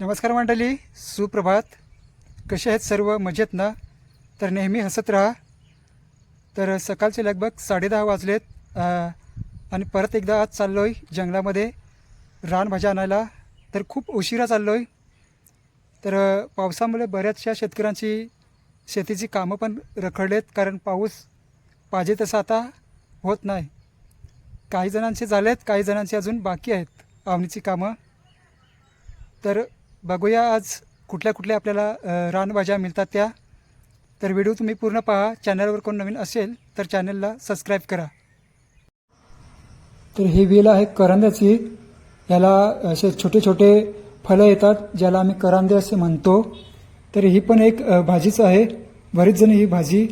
नमस्कार मंडळी सुप्रभात. कसे आहेत सर्व? मजेत ना? तर नेहमी हसत राहा. तर सकाळचे लगभग साडेदहा वाजलेत. आणि परत एकदा आज चाललो आहे जंगलामध्ये रानभाज्या आणायला. तर खूप उशिरा चाललो आहे तर पावसामुळे बऱ्याचशा शेतकऱ्यांची शेतीची कामं पण रखडलेत कारण पाऊस पाहिजे तसा आता होत नाही. काही जणांचे झालेत काही जणांचे अजून बाकी आहेत. आवणीची कामं. तर बघूया आज कुठल्या कुठल्या आपल्याला रानभाज्या मिळतात त्या. तर व्हिडिओ तुम्ही पूर्ण पहा. चॅनलवर कोण नवीन असेल तर चॅनलला सबस्क्राईब करा. तर ही वेल आहे करंद्याची याला असे छोटे छोटे फळं येतात ज्याला आम्ही करांदे असे म्हणतो. तर ही पण एक भाजीच आहे. बरेच जण ही भाजी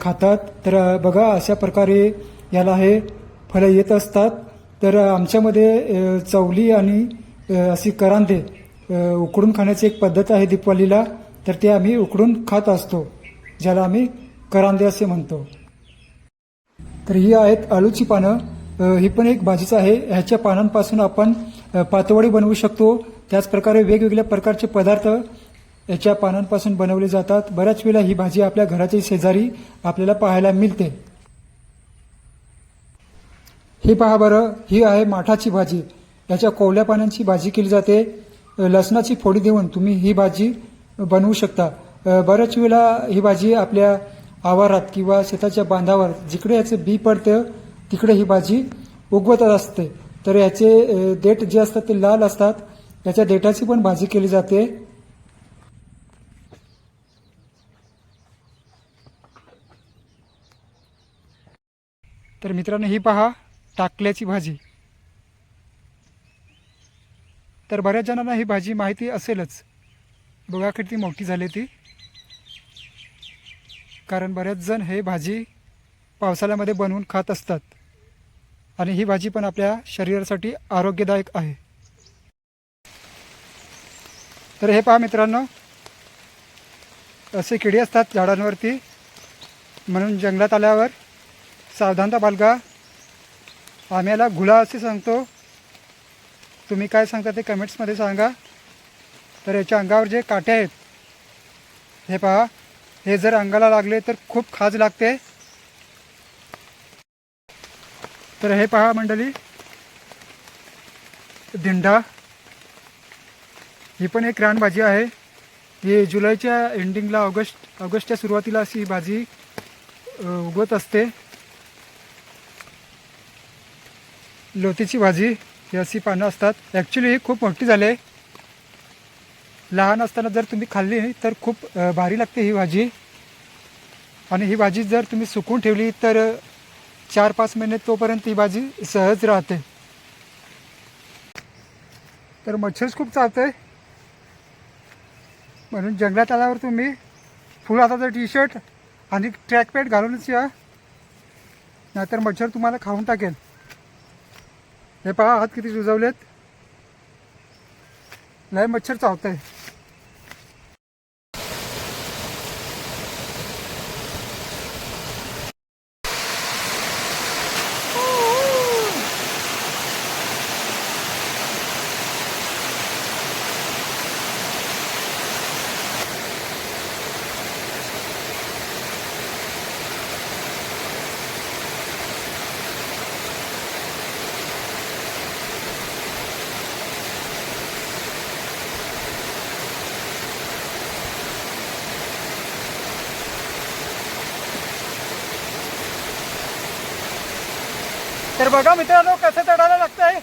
खातात. तर बघा अशा प्रकारे याला हे फळं येत असतात. तर आमच्यामध्ये चवली आणि अशी करांदे उकडून खाण्याची एक पद्धत आहे दीपावलीला तर ते आम्ही उकडून खात असतो ज्याला आम्ही करांदे असे म्हणतो. तर ही आहेत आलूची पानं. ही पण एक भाजीच आहे. ह्याच्या पानांपासून आपण पातवडी बनवू शकतो. त्याच प्रकारे वेगवेगळ्या प्रकारचे पदार्थ याच्या पानांपासून बनवले जातात. बऱ्याच वेळा ही भाजी आपल्या घराच्या शेजारी आपल्याला पाहायला मिळते. हे पहा बरं. ही आहे माठाची भाजी. याच्या कोवल्या पानांची भाजी केली जाते. लसणाची फोडी देऊन तुम्ही ही भाजी बनवू शकता. बऱ्याच वेळा ही भाजी आपल्या आवारात किंवा शेताच्या बांधावर जिकडे याचं बी पडतं तिकडे ही भाजी उगवत असते. तर याचे देठ जे असतात ते लाल असतात. याच्या देठाची पण भाजी केली जाते. तर मित्रांनो ही पहा टाकल्याची भाजी. तर बऱ्याच जणांना ही भाजी माहिती असेलच. बघा किती मोठी झाली ती. कारण बरेच जण हे भाजी पावसाळ्यामध्ये बनवून खात असतात. आणि ही भाजी पण आपल्या शरीरासाठी आरोग्यदायक आहे. तर हे पहा मित्रांनो. असे किडी असतात झाडांवरती. म्हणून जंगलात आल्यावर सावधानता बालगा आम्हाला याला घुला असे सांगतो. तुम्ही काय सांगता ते कमेंट्समध्ये सांगा. तर याच्या अंगावर जे काटे आहेत हे पहा. हे जर अंगाला लागले तर खूप खाज लागते. तर हे पहा मंडळी. दिंडा. ही पण एक रानभाजी आहे. ही जुलैच्या एंडिंगला ऑगस्ट ऑगस्टच्या सुरुवातीला अशी भाजी उगवत असते. लोतीची भाजी. ही अशी पानं असतात. ॲक्च्युली ही खूप मोठी झाली आहे. लहान असताना जर तुम्ही खाल्ली तर खूप भारी लागते ही भाजी. आणि ही भाजी जर तुम्ही सुकून ठेवली तर चार पाच महिने तोपर्यंत ही भाजी सहज राहते. तर मच्छरच खूप चालतं आहे म्हणून जंगलात आल्यावर तुम्ही फुल हाताचं टी शर्ट आणि ट्रॅक पॅट घालूनच या. नाहीतर मच्छर तुम्हाला खाऊन टाकेल. हे पहा हात किती सुजवलेत. लय मच्छर चावतंय. तर बघा मित्रांनो कसं चढायला लागतंय?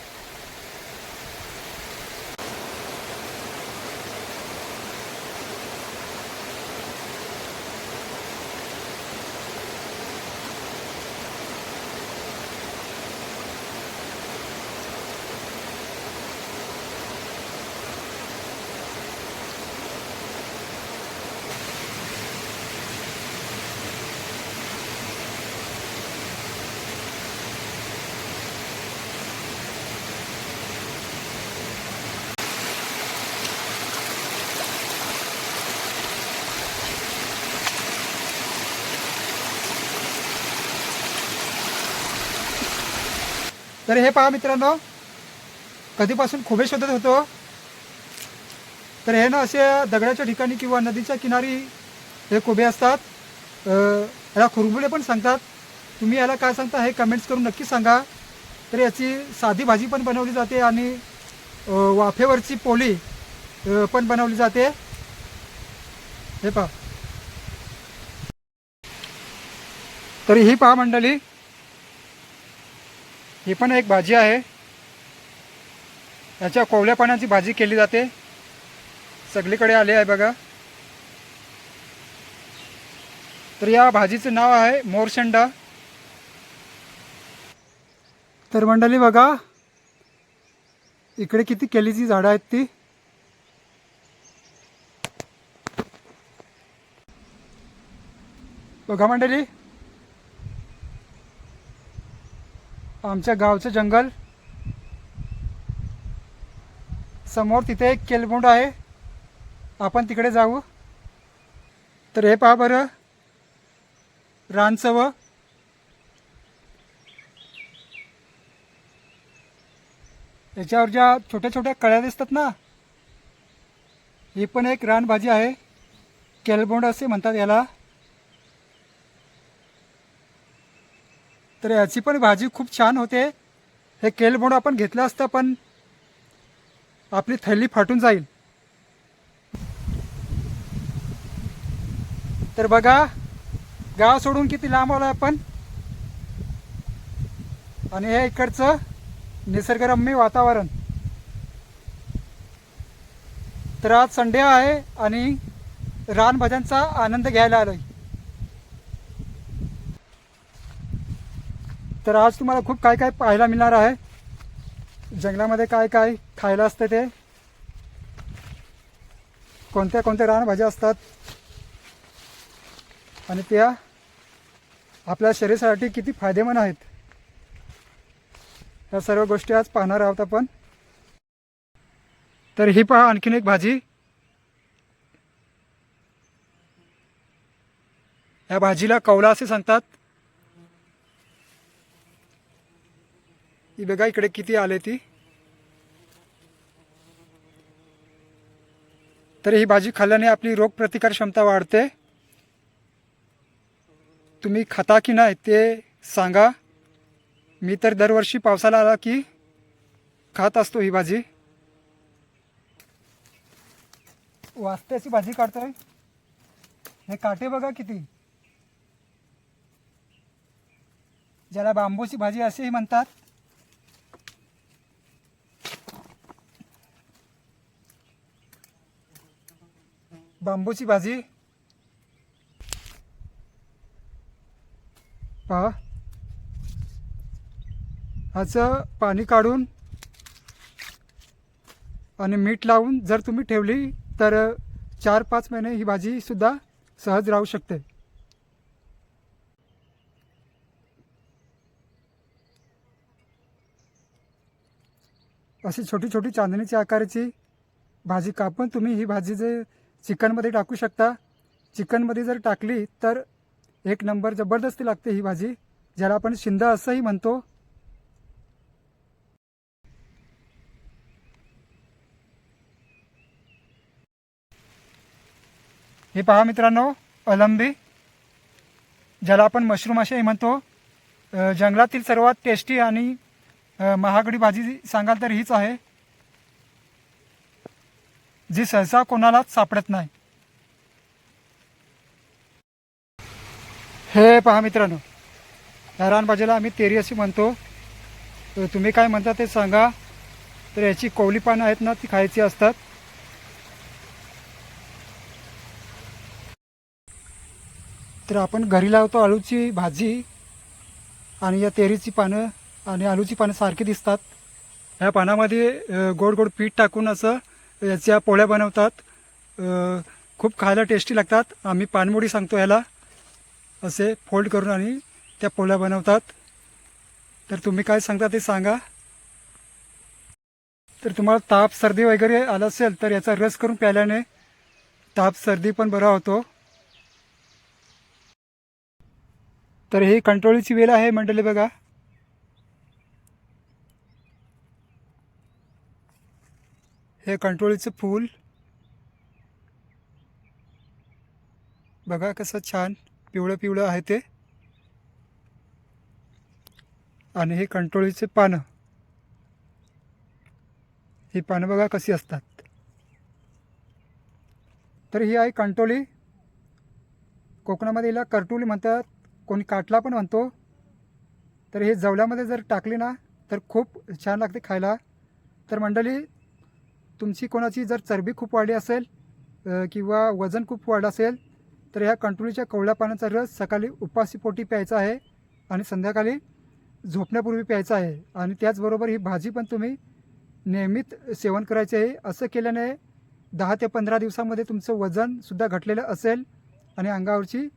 तर हे पहा मित्रांनो कधीपासून खोबे शोधत होतो तर हे ना असे दगडाच्या ठिकाणी किंवा नदीच्या किनारी हे कोबे असतात. याला खुरबुले पण सांगतात. तुम्ही याला काय सांगता हे कमेंट्स करून नक्की सांगा. तर याची साधी भाजी पण बनवली जाते आणि वाफेवरची पोळी पण बनवली जाते. हे पहा. तर ही पहा मंडळी ही पण एक भाजी आहे. याच्या कोवल्या पाण्याची भाजी केली जाते. सगळीकडे आले आहे बघा. तर या भाजीचं नाव आहे मोरशेंडा. तर मंडळी बघा इकडे किती केलीची झाडं आहेत ती. बघा मंडळी आमच्या गावचं जंगल. समोर तिथे एक केलबोंड आहे. आपण तिकडे जाऊ. तर हे पहा बरं. रानसव. याच्यावर ज्या छोट्या छोट्या कळ्या दिसतात ना ही पण एक रानभाजी आहे. केलबोंड असे म्हणतात याला. तर याची पण भाजी खूप छान होते. हे केलबोंड आपण घेतलं असतं पण आपली थैली फाटून जाईल. तर बघा गाव सोडून किती लांब आलो आपण. आणि हे इकडचं निसर्गरम्य वातावरण. तर आज संडे आहे आणि रानभाज्यांचा आनंद घ्यायला आलोय. तर आज तुम्हाला खूप काय काय पाहायला मिळणार आहे. जंगलामध्ये काय काय खायला असतं ते. कोणत्या कोणत्या रानभाज्या असतात. आणि त्या आपल्या शरीरासाठी किती फायदेमंद आहेत. या सर्व गोष्टी आज पाहणार आहोत आपण. तर ही पहा आणखीन एक भाजी. या भाजीला कौला असे सांगतात. ही बघा इकडे किती आले ती. तर ही भाजी खाल्ल्याने आपली रोगप्रतिकार क्षमता वाढते. तुम्ही खाता की नाही ते सांगा. मी तर दरवर्षी पावसाला आला की खात असतो ही भाजी. वास्त्याची भाजी काढतोय. हे काटे बघा किती. ज्याला बांबूची भाजी असेही म्हणतात. बांबूची भाजी. पहा. ह्याचं पाणी काढून आणि मीठ लावून जर तुम्ही ठेवली तर चार पाच महिने ही भाजी सुद्धा सहज राहू शकते. अशी छोटी छोटी चांदणीच्या आकाराची भाजी कापून तुम्ही ही भाजी जे चिकनमध्ये टाकू शकता. चिकनमध्ये जर टाकली तर एक नंबर जबरदस्ती लागते ही भाजी ज्याला आपण शिंदा असंही म्हणतो. हे पहा मित्रांनो अलंबी ज्याला आपण मशरूम असेही म्हणतो. जंगलातील सर्वात टेस्टी आणि महागडी भाजी सांगाल तर हीच आहे. जी सहसा कोणालाच सापडत नाही. हे पहा मित्रांनो या रानभाजीला आम्ही तेरी अशी म्हणतो. तुम्ही काय म्हणता ते सांगा. तर याची कोवली पानं आहेत ना ती खायची असतात. तर आपण घरी लावतो आळूची भाजी आणि या तेरीची पानं आणि आलूची पानं सारखी दिसतात. ह्या पानामध्ये गोड गोड पीठ टाकून असं याच्या पोळ्या बनवतात खूप खायला टेस्टी लागतात. आम्ही पानमुडी सांगतो ह्याला. असे फोल्ड करून आणि त्या पोळ्या बनवतात. तर तुम्ही काय सांगता ते सांगा. तर तुम्हाला ताप सर्दी वगैरे आला असेल तर याचा रस करून प्यायल्याने ताप सर्दी पण बरा होतो. तर ही कंट्रोलची वेल आहे मंडळी बघा. हे कंटोळीचं फूल. बघा कसं छान पिवळं पिवळं आहे ते. आणि हे कंटोळीचे पानं. ही पानं बघा कशी असतात. तर ही आहे कंटोली कोकणामध्ये हिला करटोली म्हणतात. कोणी काटला पण म्हणतो. तर हे जवल्यामध्ये जर टाकली ना तर खूप छान लागते खायला. तर मंडळी तुमची कोणाची जर चरबी खूप वाढली असेल किंवा वजन खूप वाढलं असेल तर ह्या कंट्रोलीच्या कवळ्या पाण्याचा रस सकाळी उपासीपोटी प्यायचा आहे आणि संध्याकाळी झोपण्यापूर्वी प्यायचा आहे. आणि त्याचबरोबर ही भाजी पण तुम्ही नियमित सेवन करायचे आहे. असं केल्याने दहा ते पंधरा दिवसामध्ये तुमचं वजनसुद्धा घटलेलं असेल आणि अंगावरची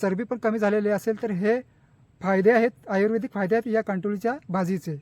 चरबी पण कमी झालेली असेल तर हे फायदे आहेत आयुर्वेदिक फायदे आहेत या कंट्रोलीच्या भाजीचे.